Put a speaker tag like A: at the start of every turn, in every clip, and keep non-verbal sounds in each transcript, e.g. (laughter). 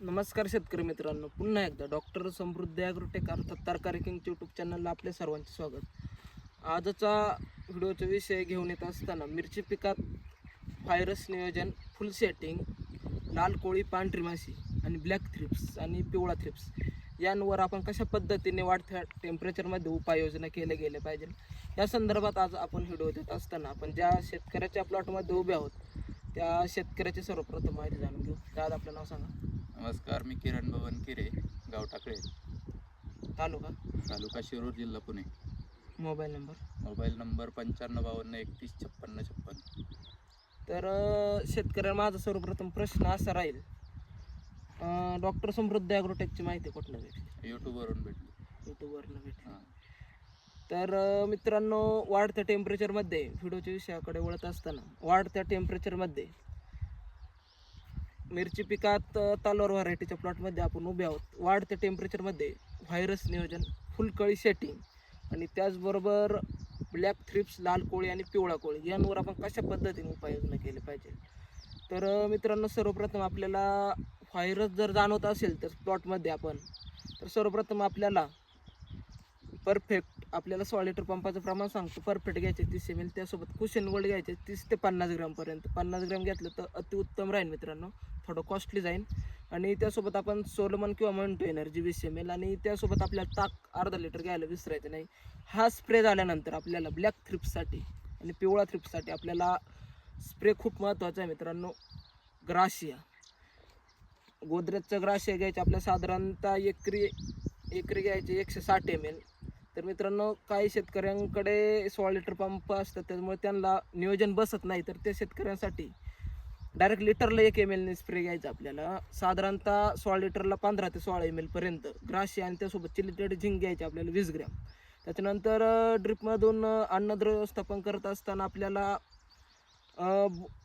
A: नमस्कार शेतकरी मित्रांनो. पुन्हा एकदा डॉक्टर समृद्धी ॲग्रोटेक अर्थात तरकारी किंग यूट्यूब चॅनलला आपले सर्वांचे स्वागत. आजचा व्हिडिओचा विषय घेऊन येत असताना मिरची पिकात व्हायरस नियोजन फुल सेटिंग लाल कोळी पांढरी माशी आणि ब्लॅक थ्रिप्स आणि पिवळा थ्रिप्स यांवर आपण कशा पद्धतीने वाढत्या टेम्परेचरमध्ये उपाययोजना केल्या गेल्या पाहिजे? या संदर्भात आज आपण व्हिडिओ देत असताना आपण ज्या शेतकऱ्याच्या प्लॉटमध्ये उभे आहोत त्या शेतकऱ्याची सर्वप्रथम माहिती जाणून घेऊ. त्यात आपलं नाव सांगा.
B: नमस्कार मी किरण भवन किरे गाव टाकळे.
A: तालुका?
B: तालुका शिरूर जिल्हा Pune.
A: Mobile number?
B: Mobile number पंच्याण्णव बावन्न एकतीस छप्पन्न छप्पन्न.
A: तर अ, शेतकऱ्या माझा सर्वप्रथम प्रश्न असा राहील. डॉक्टर समृद्धी ॲग्रोटेकची माहिती कुठनं भेटली?
B: यूट्यूबवरून भेटली.
A: यूट्यूबवरनं भेटली.
B: हां.
A: तर मित्रांनो वाढत्या टेम्परेचरमध्ये व्हिडिओच्या विषयाकडे वळत असताना वाढत्या टेम्परेचरमध्ये मिरची पिकात तालोर तलवार व्हरायटीच्या प्लॉटमध्ये आपण उभे आहोत. वाढत्या टेम्परेचरमध्ये व्हायरस नियोजन फुलकळी सेटिंग आणि त्याचबरोबर ब्लॅक थ्रिप्स लाल कोळी आणि पिवळा कोळी यांवर आपण कशा पद्धतीने उपाययोजना केली पाहिजे? तर मित्रांनो सर्वप्रथम आपल्याला व्हायरस जर जाणवत असेल तर प्लॉटमध्ये आपण तर सर्वप्रथम आपल्याला परफेक्ट आपल्याला सोळा लिटर पंपाचं प्रमाण सांगतो. परफेक्ट घ्यायचे तीस एम एल त्यासोबत कुशन गोल्ड घ्यायचे तीस ते पन्नास ग्रामपर्यंत पन्नास ग्राम घेतलं तर अतिउत्तम राहील मित्रांनो. थोडं कॉस्टली जाईल आणि त्यासोबत आपण सोलमन किंवा म्हणतो एनर्जी वीस एम एल आणि त्यासोबत आपल्याला ताक अर्धा लिटर घ्यायला विसरायचं नाही. हा स्प्रे झाल्यानंतर आपल्याला ब्लॅक थ्रिप्ससाठी आणि पिवळा थ्रिप्ससाठी आपल्याला स्प्रे खूप महत्त्वाचा आहे मित्रांनो. ग्राशिया. गोदरेजचं ग्राशिया घ्यायचं आपल्या साधारणतः एकरी एकरी घ्यायचे एकशे साठ एम एल तर मित्रांनो काही शेतकऱ्यांकडे सोळा लिटर पंप असतात त्यामुळे त्यांना नियोजन बसत नाही. तर त्या शेतकऱ्यांसाठी डायरेक्ट लिटरला एक एम एलने स्प्रे घ्यायचा आपल्याला. साधारणतः सोळा लिटरला पंधरा ते सोळा एम एलपर्यंत ग्राशी आणि त्यासोबत चिलिटेड झिंक घ्यायचे आपल्याला वीस ग्रॅम. त्याच्यानंतर ड्रिपमधून अन्नद्रव्य व्यवस्थापन करत असताना आपल्याला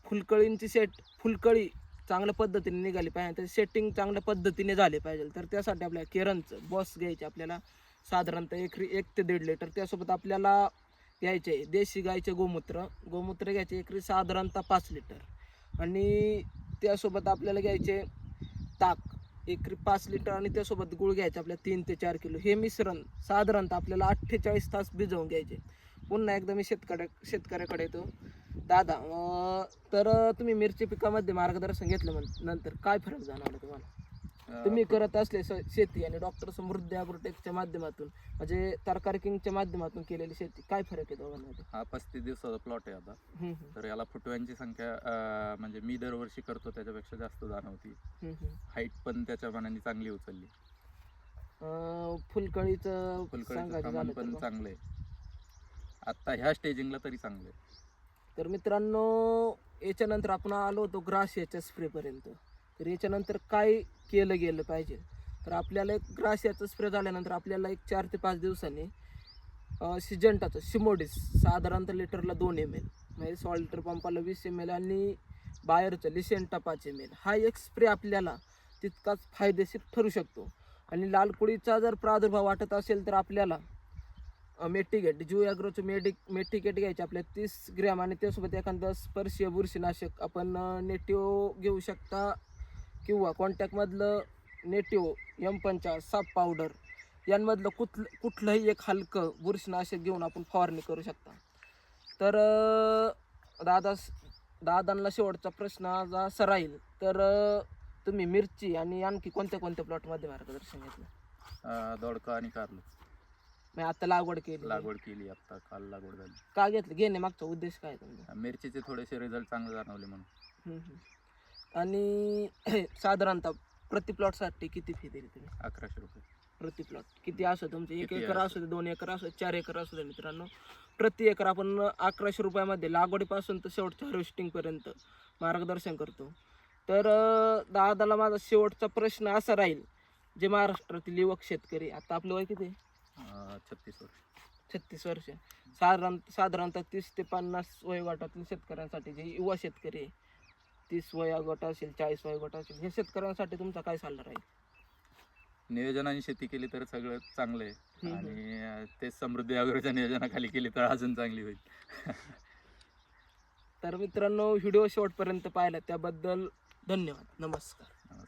A: फुलकळींची सेट फुलकळी चांगल्या पद्धतीने निघाली पाहिजे. त्याचे सेटिंग चांगल्या पद्धतीने झाले पाहिजे. तर त्यासाठी आपल्याला केरनचं बॉस घ्यायचे आपल्याला. साधारणतः एक एक ते दीड लिटर. त्यासोबत आपल्याला घ्यायचे देशी गाईचे गोमूत्र. गोमूत्र घ्यायचे एकरी साधारणतः पाच लिटर. आणि त्यासोबत आपल्याला घ्यायचे ताक एकरी पाच लिटर. आणि त्यासोबत गुळ घ्यायचे आपल्या तीन ते चार किलो. हे मिश्रण साधारणतः आपल्याला अठ्ठेचाळीस तास भिजवून घ्यायचे. पुन्हा एकदा मी शेतकऱ्या शेतकऱ्याकडे येतो. दादा तर तुम्ही मिरची पिकामध्ये मार्गदर्शन घेतलं म्हण- नंतर काय फरक जाणवला तुम्हाला? तुम्ही करत असले स- शेती आणि डॉक्टर समृद्धी अग्रोटेकच्या माध्यमातून म्हणजे तरकारी किंगच्या माध्यमातून केलेली शेती काय फरक आहे दोघांमध्ये?
B: हा पस्तीस दिवसाचा प्लॉट आहे आता.
A: हम्म, हम्म,
B: तर याला फुटव्यांची संख्या अं, म्हणजे मी दरवर्षी करतो त्याच्यापेक्षा जास्त जाणवती
A: हम्म, हम्म.
B: हाईट पण त्याच्या मनाने चांगली उचलली.
A: अं, फुलकळीचं
B: फुलकळीचं
A: सांगायचं
B: प्रमाण
A: झालं
B: पण
A: तर
B: चांगलं आहे आत्ता ह्या स्टेजिंगला तरी चांगलं आहे
A: तर मित्रांनो याच्यानंतर आपण आलो होतो ग्रास याच्या स्प्रेपर्यंत तर याच्यानंतर काय केलं गेलं पाहिजे? तर आपल्याला एक ग्रास याचा स्प्रे झाल्यानंतर आपल्याला एक चार ते पाच दिवसांनी सिजंटाचं शिमोडिस साधारणतः लिटरला दोन एम एल म्हणजे सोळा लिटर पंपाला वीस एम एल आणि बाहेरचं लिसेंटा पाच एम एल हा एक स्प्रे आपल्याला तितकाच फायदेशीर ठरू शकतो. आणि लाल कुळीचा जर प्रादुर्भाव वाटत असेल तर आपल्याला मेटिकेट जू ॲग्रोचं मेडिक मेटिकेट घ्यायचे आपल्या तीस ग्रॅम आणि त्यासोबत एखादं स्पर्शीय बुरशीनाशक आपण नेटिओ घेऊ शकता. किंवा कॉन्टॅक्टमधलं एम पंचाळीस साप पावडर यांमधलं कुठलं कुठलंही एक हलकं बुरशीनाशक घेऊन आपण फवारणी करू शकता. तर दादा दादांना शेवटचा प्रश्न आज असा राहील. तर तुम्ही मिरची आणि आणखी कोणत्या कोणत्या प्लॉटमध्ये मार्गदर्शन घेतलं?
B: दोडका आणि कारलं.
A: मी आता लागवड केली.
B: लागवड केली आता काल लागवड झाली.
A: का घेतलं? घेणे मागचा उद्देश काय आहे तुमचा?
B: मिरचीचे थोडेसे रिझल्ट चांगले जाणवले म्हणून.
A: हम्म, हम्म. आणि (clears throat) साधारणतः प्रति प्लॉटसाठी किती फी दिली तुम्ही?
B: अकराशे रुपये.
A: प्रति प्लॉट किती असो तुमचे? एक
B: किती
A: एकर
B: असो.
A: असू दे दोन एकर असू दे चार एकर असू दे मित्रांनो. प्रति एकर आपण अकराशे रुपयामध्ये लागवडीपासून तर शेवटच्या हार्वेस्टिंगपर्यंत मार्गदर्शन करतो. तर अं, दादाला माझा शेवटचा प्रश्न असा राहील जे महाराष्ट्रातील युवक शेतकरी आता आपलं वय किती? आहे?
B: अं, छत्तीस वर्ष.
A: छत्तीस वर्ष. साधारण साधारणतः तीस ते पन्नास वयोगटातील शेतकऱ्यांसाठी जे युवा शेतकरी आहे, तीस वयोगट असेल चाळीस वयोगट असेल हे शेतकऱ्यांसाठी तुमचा काय सल्ला राहील?
B: नियोजनाने शेती केली तर सगळं चांगलं आहे. आणि अं, ते समृद्धी अग्रोच्या नियोजनाखाली केली तर अजून चांगली होईल.
A: तर मित्रांनो व्हिडिओ शेवटपर्यंत पाहिला त्याबद्दल धन्यवाद. नमस्कार.
B: नमस्कार.